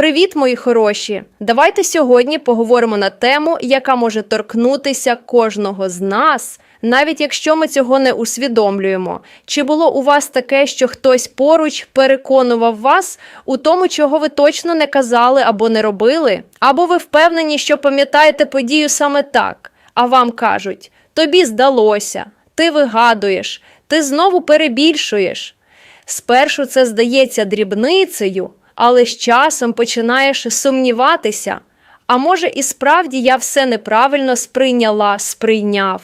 Привіт, мої хороші! Давайте сьогодні поговоримо на тему, яка може торкнутися кожного з нас, навіть якщо ми цього не усвідомлюємо. Чи було у вас таке, що хтось поруч переконував вас у тому, чого ви точно не казали або не робили? Або ви впевнені, що пам'ятаєте подію саме так, а вам кажуть: тобі здалося, ти вигадуєш, ти знову перебільшуєш. Спершу це здається дрібницею, але з часом починаєш сумніватися. А може, і справді я все неправильно сприйняла, сприйняв.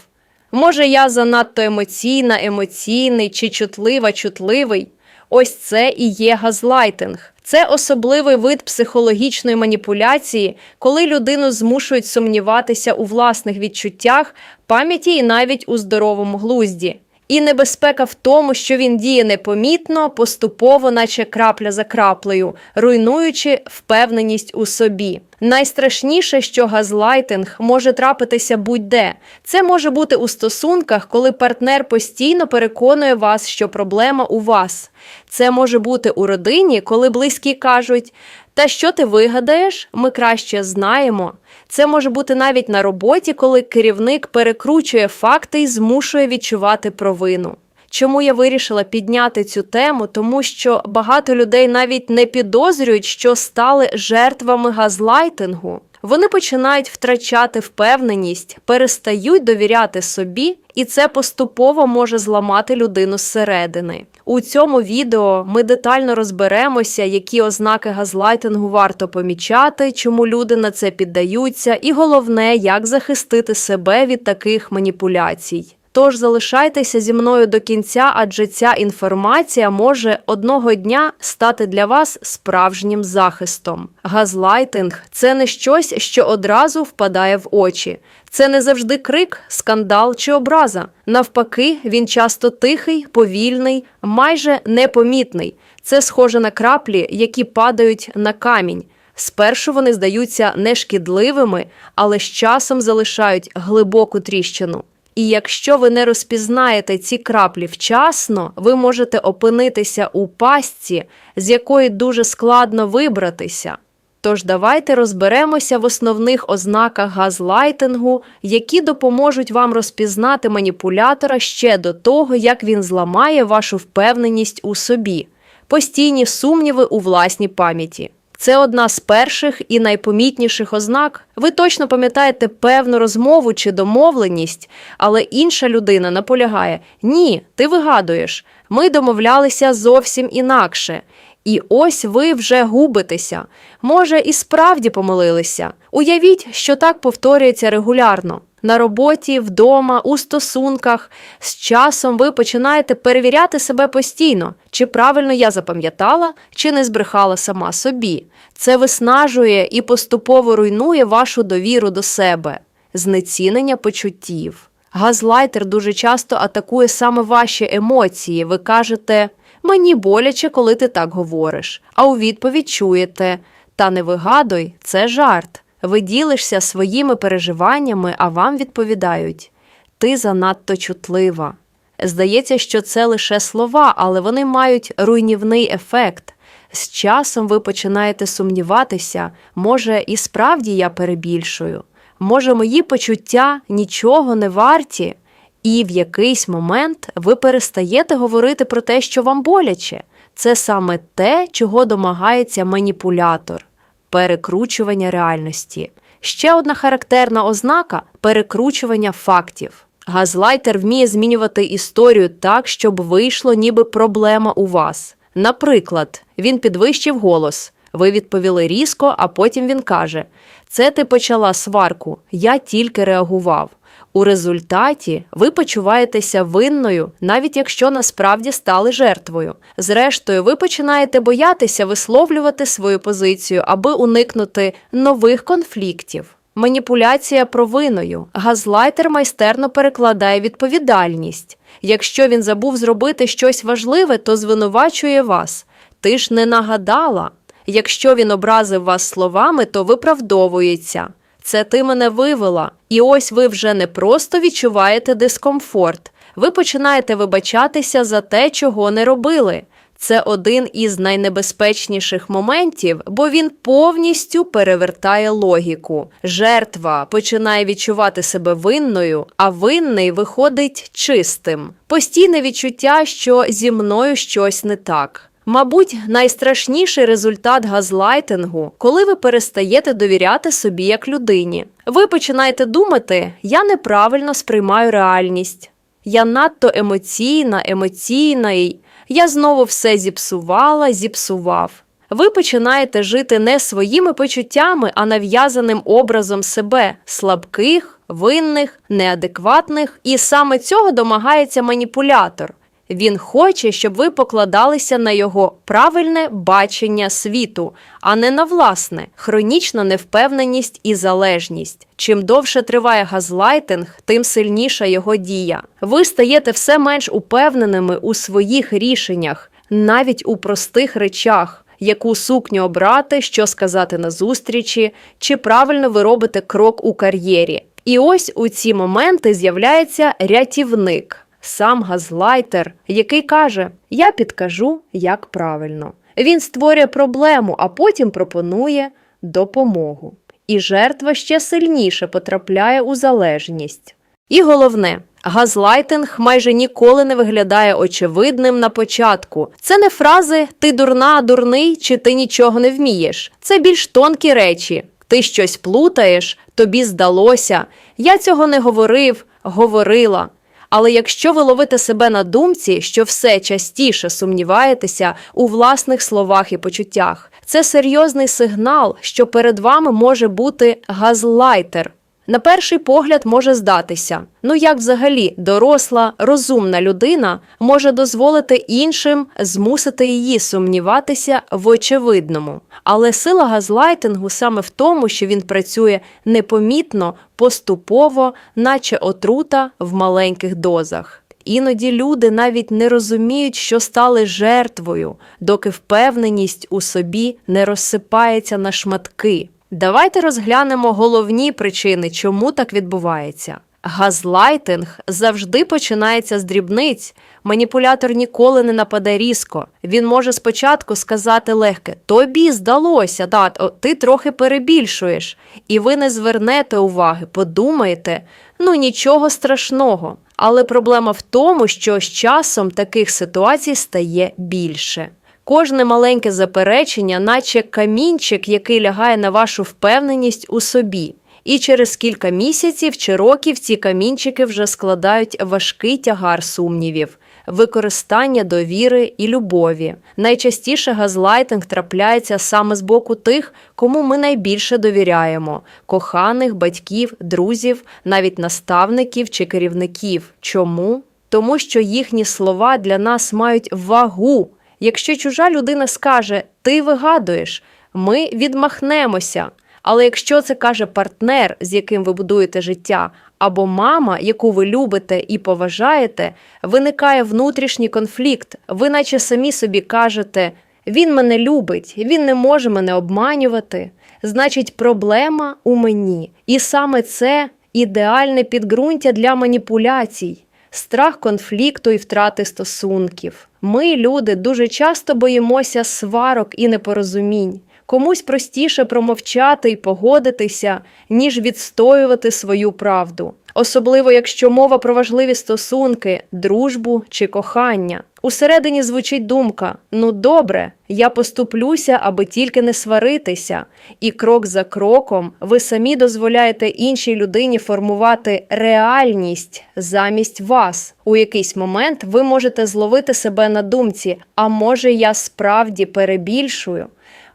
Може, я занадто емоційна, емоційний чи чутлива, чутливий. Ось це і є газлайтинг. Це особливий вид психологічної маніпуляції, коли людину змушують сумніватися у власних відчуттях, пам'яті і навіть у здоровому глузді. І небезпека в тому, що він діє непомітно, поступово, наче крапля за краплею, руйнуючи впевненість у собі. Найстрашніше, що газлайтинг може трапитися будь-де. Це може бути у стосунках, коли партнер постійно переконує вас, що проблема у вас. Це може бути у родині, коли близькі кажуть: Та що ти вигадаєш? Ми краще знаємо. Це може бути навіть на роботі, коли керівник перекручує факти і змушує відчувати провину. Чому я вирішила підняти цю тему? Тому що багато людей навіть не підозрюють, що стали жертвами газлайтингу. Вони починають втрачати впевненість, перестають довіряти собі, і це поступово може зламати людину зсередини. У цьому відео ми детально розберемося, які ознаки газлайтингу варто помічати, чому люди на це піддаються, і головне, як захистити себе від таких маніпуляцій. Тож залишайтеся зі мною до кінця, адже ця інформація може одного дня стати для вас справжнім захистом. Газлайтинг це не щось, що одразу впадає в очі. Це не завжди крик, скандал чи образа. Навпаки, він часто тихий, повільний, майже непомітний. Це схоже на краплі, які падають на камінь. Спершу вони здаються нешкідливими, але з часом залишають глибоку тріщину. І якщо ви не розпізнаєте ці краплі вчасно, ви можете опинитися у пастці, з якої дуже складно вибратися. Тож давайте розберемося в основних ознаках газлайтингу, які допоможуть вам розпізнати маніпулятора ще до того, як він зламає вашу впевненість у собі, постійні сумніви у власній пам'яті. Це одна з перших і найпомітніших ознак. Ви точно пам'ятаєте певну розмову чи домовленість, але інша людина наполягає: ні, ти вигадуєш, ми домовлялися зовсім інакше. І ось ви вже губитеся. Може, і справді помилилися. Уявіть, що так повторюється регулярно. На роботі, вдома, у стосунках з часом ви починаєте перевіряти себе постійно, чи правильно я запам'ятала, чи не збрехала сама собі. Це виснажує і поступово руйнує вашу довіру до себе, знецінення почуттів. Газлайтер дуже часто атакує саме ваші емоції. Ви кажете, мені боляче, коли ти так говориш. А у відповідь чуєте та не вигадуй, це жарт. Ви ділишся своїми переживаннями, а вам відповідають ти занадто чутлива. Здається, що це лише слова, але вони мають руйнівний ефект. З часом ви починаєте сумніватися, може, і справді я перебільшую, може, мої почуття нічого не варті, і в якийсь момент ви перестаєте говорити про те, що вам боляче. Це саме те, чого домагається маніпулятор перекручування реальності. Ще одна характерна ознака перекручування фактів. Газлайтер вміє змінювати історію так, щоб вийшло, ніби проблема у вас. Наприклад, він підвищив голос. Ви відповіли різко, а потім він каже: Це ти почала сварку, я тільки реагував. У результаті ви почуваєтеся винною, навіть якщо насправді стали жертвою. Зрештою, ви починаєте боятися висловлювати свою позицію, аби уникнути нових конфліктів. Маніпуляція провиною. Газлайтер майстерно перекладає відповідальність. Якщо він забув зробити щось важливе, то звинувачує вас. Ти ж не нагадала. Якщо він образив вас словами, то виправдовується. Це ти мене вивела. І ось ви вже не просто відчуваєте дискомфорт, ви починаєте вибачатися за те, чого не робили. Це один із найнебезпечніших моментів, бо він повністю перевертає логіку. Жертва починає відчувати себе винною, а винний виходить чистим. Постійне відчуття, що зі мною щось не так. Мабуть, найстрашніший результат газлайтингу, коли ви перестаєте довіряти собі як людині. Ви починаєте думати, я неправильно сприймаю реальність. Я надто емоційна, емоційна, і я знову все зіпсувала, зіпсував. Ви починаєте жити не своїми почуттями, а нав'язаним образом себе слабких, винних, неадекватних, і саме цього домагається маніпулятор. Він хоче, щоб ви покладалися на його правильне бачення світу, а не на власне, хронічна невпевненість і залежність. Чим довше триває газлайтинг, тим сильніша його дія. Ви стаєте все менш упевненими у своїх рішеннях, навіть у простих речах. Яку сукню обрати, що сказати на зустрічі, чи правильно ви робите крок у кар'єрі. І ось у ці моменти з'являється рятівник сам газлайтер, який каже: Я підкажу, як правильно. Він створює проблему, а потім пропонує допомогу. І жертва ще сильніше потрапляє у залежність. І головне, газлайтинг майже ніколи не виглядає очевидним на початку. Це не фрази ти дурна, дурний чи ти нічого не вмієш. Це більш тонкі речі. Ти щось плутаєш, тобі здалося. Я цього не говорив, говорила. Але якщо ви ловите себе на думці, що все частіше сумніваєтеся у власних словах і почуттях, це серйозний сигнал, що перед вами може бути газлайтер. На перший погляд може здатися, ну як взагалі доросла, розумна людина може дозволити іншим змусити її сумніватися в очевидному. Але сила газлайтингу саме в тому, що він працює непомітно, поступово, наче отрута в маленьких дозах. Іноді люди навіть не розуміють, що стали жертвою, доки впевненість у собі не розсипається на шматки. Давайте розглянемо головні причини, чому так відбувається. Газлайтинг завжди починається з дрібниць. Маніпулятор ніколи не нападе різко. Він може спочатку сказати легке: тобі здалося, да, о, ти трохи перебільшуєш, і ви не звернете уваги, подумаєте, ну нічого страшного. Але проблема в тому, що з часом таких ситуацій стає більше. Кожне маленьке заперечення, наче камінчик, який лягає на вашу впевненість у собі. І через кілька місяців чи років ці камінчики вже складають важкий тягар сумнівів, використання довіри і любові. Найчастіше газлайтинг трапляється саме з боку тих, кому ми найбільше довіряємо: коханих, батьків, друзів, навіть наставників чи керівників. Чому? Тому що їхні слова для нас мають вагу. Якщо чужа людина скаже Ти вигадуєш, ми відмахнемося. Але якщо це каже партнер, з яким ви будуєте життя, або мама, яку ви любите і поважаєте, виникає внутрішній конфлікт. Ви, наче самі собі кажете, він мене любить, він не може мене обманювати. Значить, проблема у мені. І саме це ідеальне підґрунтя для маніпуляцій страх конфлікту і втрати стосунків. Ми, люди, дуже часто боїмося сварок і непорозумінь. Комусь простіше промовчати і погодитися, ніж відстоювати свою правду. Особливо, якщо мова про важливі стосунки, дружбу чи кохання. Усередині звучить думка: ну добре, я поступлюся, аби тільки не сваритися. І крок за кроком ви самі дозволяєте іншій людині формувати реальність замість вас. У якийсь момент ви можете зловити себе на думці, а може я справді перебільшую.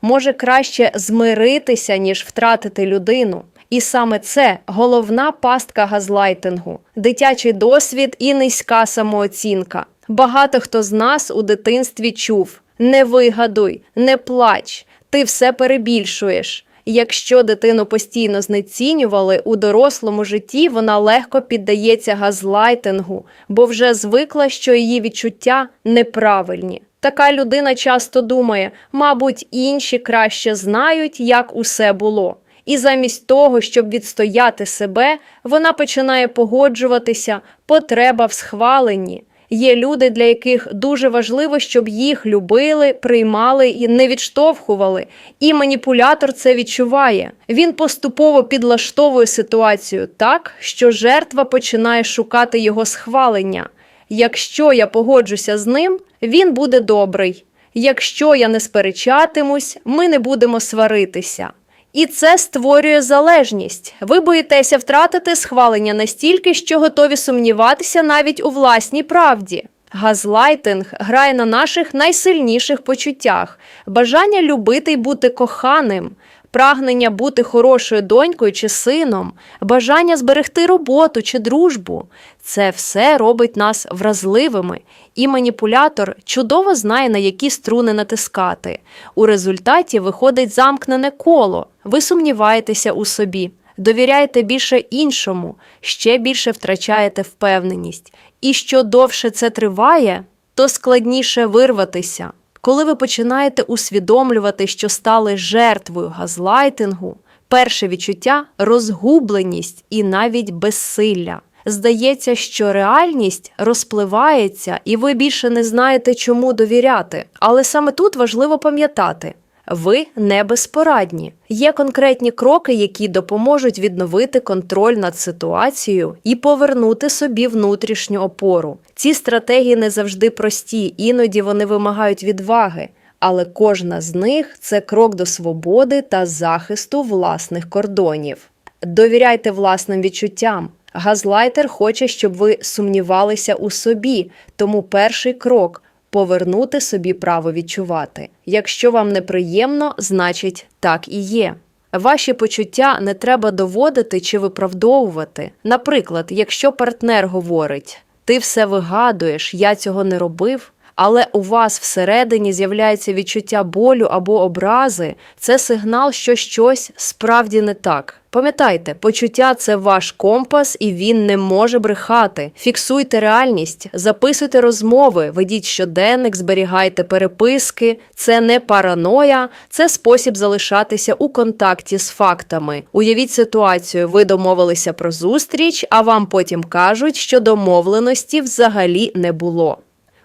Може краще змиритися, ніж втратити людину. І саме це головна пастка газлайтингу, дитячий досвід і низька самооцінка. Багато хто з нас у дитинстві чув: не вигадуй, не плач, ти все перебільшуєш. Якщо дитину постійно знецінювали у дорослому житті, вона легко піддається газлайтингу, бо вже звикла, що її відчуття неправильні. Така людина часто думає, мабуть, інші краще знають, як усе було. І замість того, щоб відстояти себе, вона починає погоджуватися, потреба в схваленні. Є люди, для яких дуже важливо, щоб їх любили, приймали і не відштовхували. І маніпулятор це відчуває. Він поступово підлаштовує ситуацію так, що жертва починає шукати його схвалення. Якщо я погоджуся з ним, він буде добрий. Якщо я не сперечатимусь, ми не будемо сваритися. І це створює залежність. Ви боїтеся втратити схвалення настільки, що готові сумніватися навіть у власній правді. Газлайтинг грає на наших найсильніших почуттях: бажання любити й бути коханим, прагнення бути хорошою донькою чи сином, бажання зберегти роботу чи дружбу. Це все робить нас вразливими, і маніпулятор чудово знає, на які струни натискати. У результаті виходить замкнене коло. Ви сумніваєтеся у собі, довіряєте більше іншому, ще більше втрачаєте впевненість. І що довше це триває, то складніше вирватися. Коли ви починаєте усвідомлювати, що стали жертвою газлайтингу, перше відчуття розгубленість і навіть безсилля. Здається, що реальність розпливається, і ви більше не знаєте, чому довіряти. Але саме тут важливо пам'ятати. Ви не безпорадні. Є конкретні кроки, які допоможуть відновити контроль над ситуацією і повернути собі внутрішню опору. Ці стратегії не завжди прості, іноді вони вимагають відваги, але кожна з них це крок до свободи та захисту власних кордонів. Довіряйте власним відчуттям. Газлайтер хоче, щоб ви сумнівалися у собі, тому перший крок повернути собі право відчувати. Якщо вам неприємно, значить так і є. Ваші почуття не треба доводити чи виправдовувати. Наприклад, якщо партнер говорить: ти все вигадуєш, я цього не робив. Але у вас всередині з'являється відчуття болю або образи, це сигнал, що щось справді не так. Пам'ятайте, почуття це ваш компас, і він не може брехати. Фіксуйте реальність, записуйте розмови, ведіть щоденник, зберігайте переписки. Це не параноя, це спосіб залишатися у контакті з фактами. Уявіть ситуацію, ви домовилися про зустріч, а вам потім кажуть, що домовленості взагалі не було.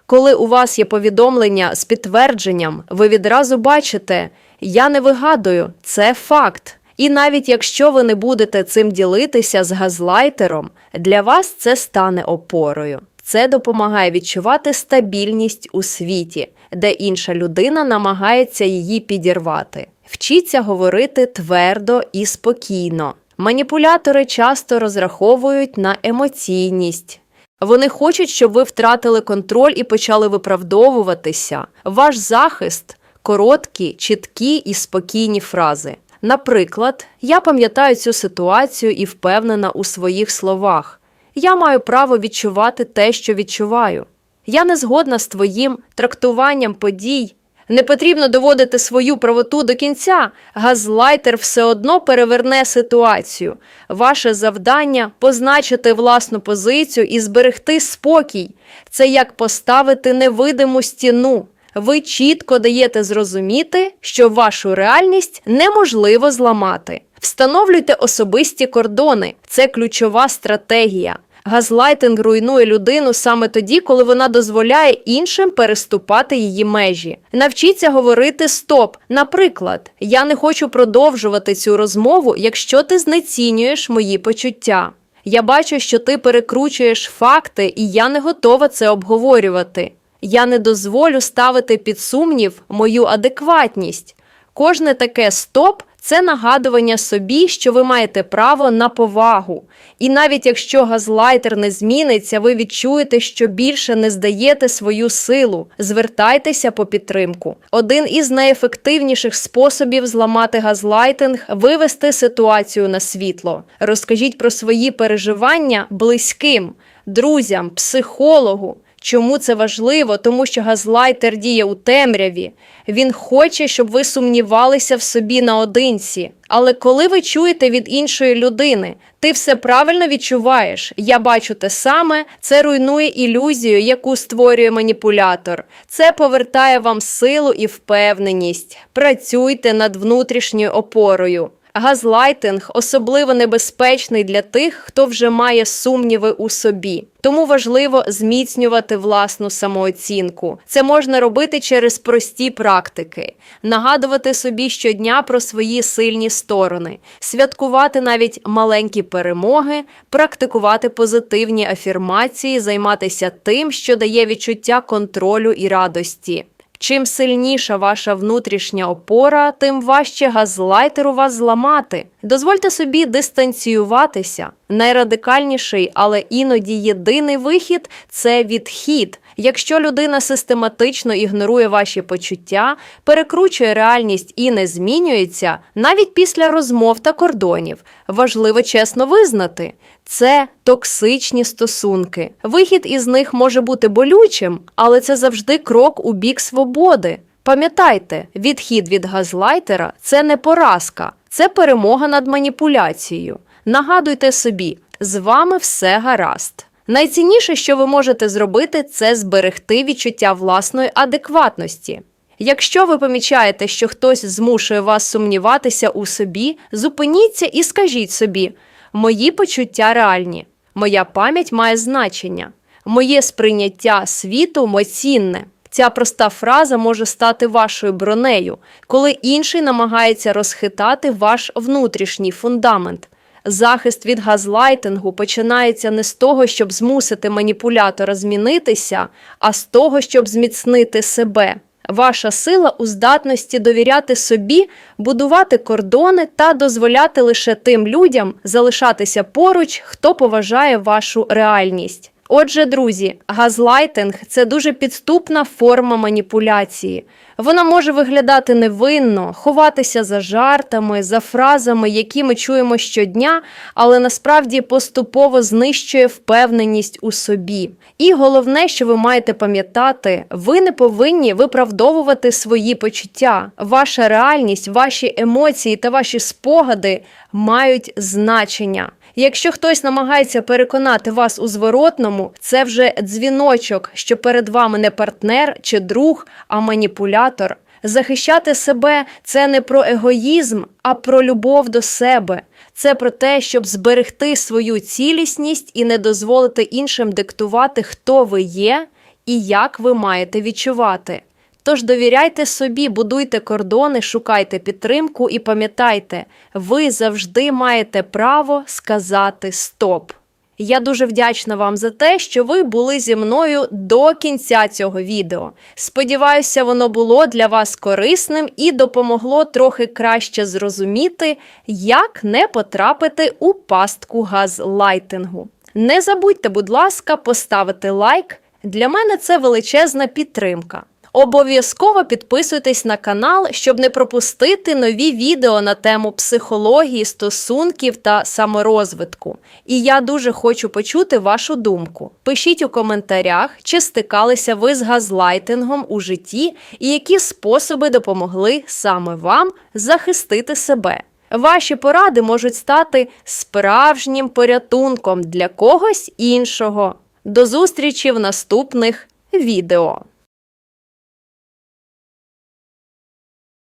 Коли у вас є повідомлення з підтвердженням, ви відразу бачите, я не вигадую, це факт. І навіть якщо ви не будете цим ділитися з газлайтером, для вас це стане опорою. Це допомагає відчувати стабільність у світі, де інша людина намагається її підірвати. Вчіться говорити твердо і спокійно. Маніпулятори часто розраховують на емоційність. Вони хочуть, щоб ви втратили контроль і почали виправдовуватися. Ваш захист короткі, чіткі і спокійні фрази. Наприклад, я пам'ятаю цю ситуацію і впевнена у своїх словах. Я маю право відчувати те, що відчуваю. Я не згодна з твоїм трактуванням подій. Не потрібно доводити свою правоту до кінця. Газлайтер все одно переверне ситуацію. Ваше завдання позначити власну позицію і зберегти спокій. Це як поставити невидиму стіну. Ви чітко даєте зрозуміти, що вашу реальність неможливо зламати. Встановлюйте особисті кордони. Це ключова стратегія. Газлайтинг руйнує людину саме тоді, коли вона дозволяє іншим переступати її межі. Навчіться говорити стоп. Наприклад, я не хочу продовжувати цю розмову, якщо ти знецінюєш мої почуття. Я бачу, що ти перекручуєш факти, і я не готова це обговорювати. Я не дозволю ставити під сумнів мою адекватність. Кожне таке стоп це нагадування собі, що ви маєте право на повагу. І навіть якщо газлайтер не зміниться, ви відчуєте, що більше не здаєте свою силу. Звертайтеся по підтримку. Один із найефективніших способів зламати газлайтинг вивести ситуацію на світло. Розкажіть про свої переживання близьким, друзям, психологу. Чому це важливо? Тому що газлайтер діє у темряві. Він хоче, щоб ви сумнівалися в собі наодинці. Але коли ви чуєте від іншої людини, ти все правильно відчуваєш. Я бачу те саме, це руйнує ілюзію, яку створює маніпулятор. Це повертає вам силу і впевненість. Працюйте над внутрішньою опорою. Газлайтинг особливо небезпечний для тих, хто вже має сумніви у собі. Тому важливо зміцнювати власну самооцінку. Це можна робити через прості практики, нагадувати собі щодня про свої сильні сторони, святкувати навіть маленькі перемоги, практикувати позитивні афірмації, займатися тим, що дає відчуття контролю і радості. Чим сильніша ваша внутрішня опора, тим важче газлайтеру вас зламати. Дозвольте собі дистанціюватися. Найрадикальніший, але іноді єдиний вихід це відхід. Якщо людина систематично ігнорує ваші почуття, перекручує реальність і не змінюється, навіть після розмов та кордонів, важливо чесно визнати. Це токсичні стосунки. Вихід із них може бути болючим, але це завжди крок у бік свободи. Пам'ятайте, відхід від газлайтера це не поразка, це перемога над маніпуляцією. Нагадуйте собі, з вами все гаразд. Найцінніше, що ви можете зробити, це зберегти відчуття власної адекватності. Якщо ви помічаєте, що хтось змушує вас сумніватися у собі, зупиніться і скажіть собі: мої почуття реальні, моя пам'ять має значення, моє сприйняття світу моцінне. Ця проста фраза може стати вашою бронею, коли інший намагається розхитати ваш внутрішній фундамент. Захист від газлайтингу починається не з того, щоб змусити маніпулятора змінитися, а з того, щоб зміцнити себе. Ваша сила у здатності довіряти собі, будувати кордони та дозволяти лише тим людям залишатися поруч, хто поважає вашу реальність. Отже, друзі, газлайтинг це дуже підступна форма маніпуляції. Вона може виглядати невинно, ховатися за жартами, за фразами, які ми чуємо щодня, але насправді поступово знищує впевненість у собі. І головне, що ви маєте пам'ятати, ви не повинні виправдовувати свої почуття. Ваша реальність, ваші емоції та ваші спогади мають значення. Якщо хтось намагається переконати вас у зворотному, це вже дзвіночок, що перед вами не партнер чи друг, а маніпулятор. Захищати себе це не про егоїзм, а про любов до себе. Це про те, щоб зберегти свою цілісність і не дозволити іншим диктувати, хто ви є і як ви маєте відчувати. Тож довіряйте собі, будуйте кордони, шукайте підтримку і пам'ятайте, ви завжди маєте право сказати стоп. Я дуже вдячна вам за те, що ви були зі мною до кінця цього відео. Сподіваюся, воно було для вас корисним і допомогло трохи краще зрозуміти, як не потрапити у пастку газлайтингу. Не забудьте, будь ласка, поставити лайк. Для мене це величезна підтримка. Обов'язково підписуйтесь на канал, щоб не пропустити нові відео на тему психології, стосунків та саморозвитку. І я дуже хочу почути вашу думку. Пишіть у коментарях, чи стикалися ви з газлайтингом у житті і які способи допомогли саме вам захистити себе. Ваші поради можуть стати справжнім порятунком для когось іншого. До зустрічі в наступних відео.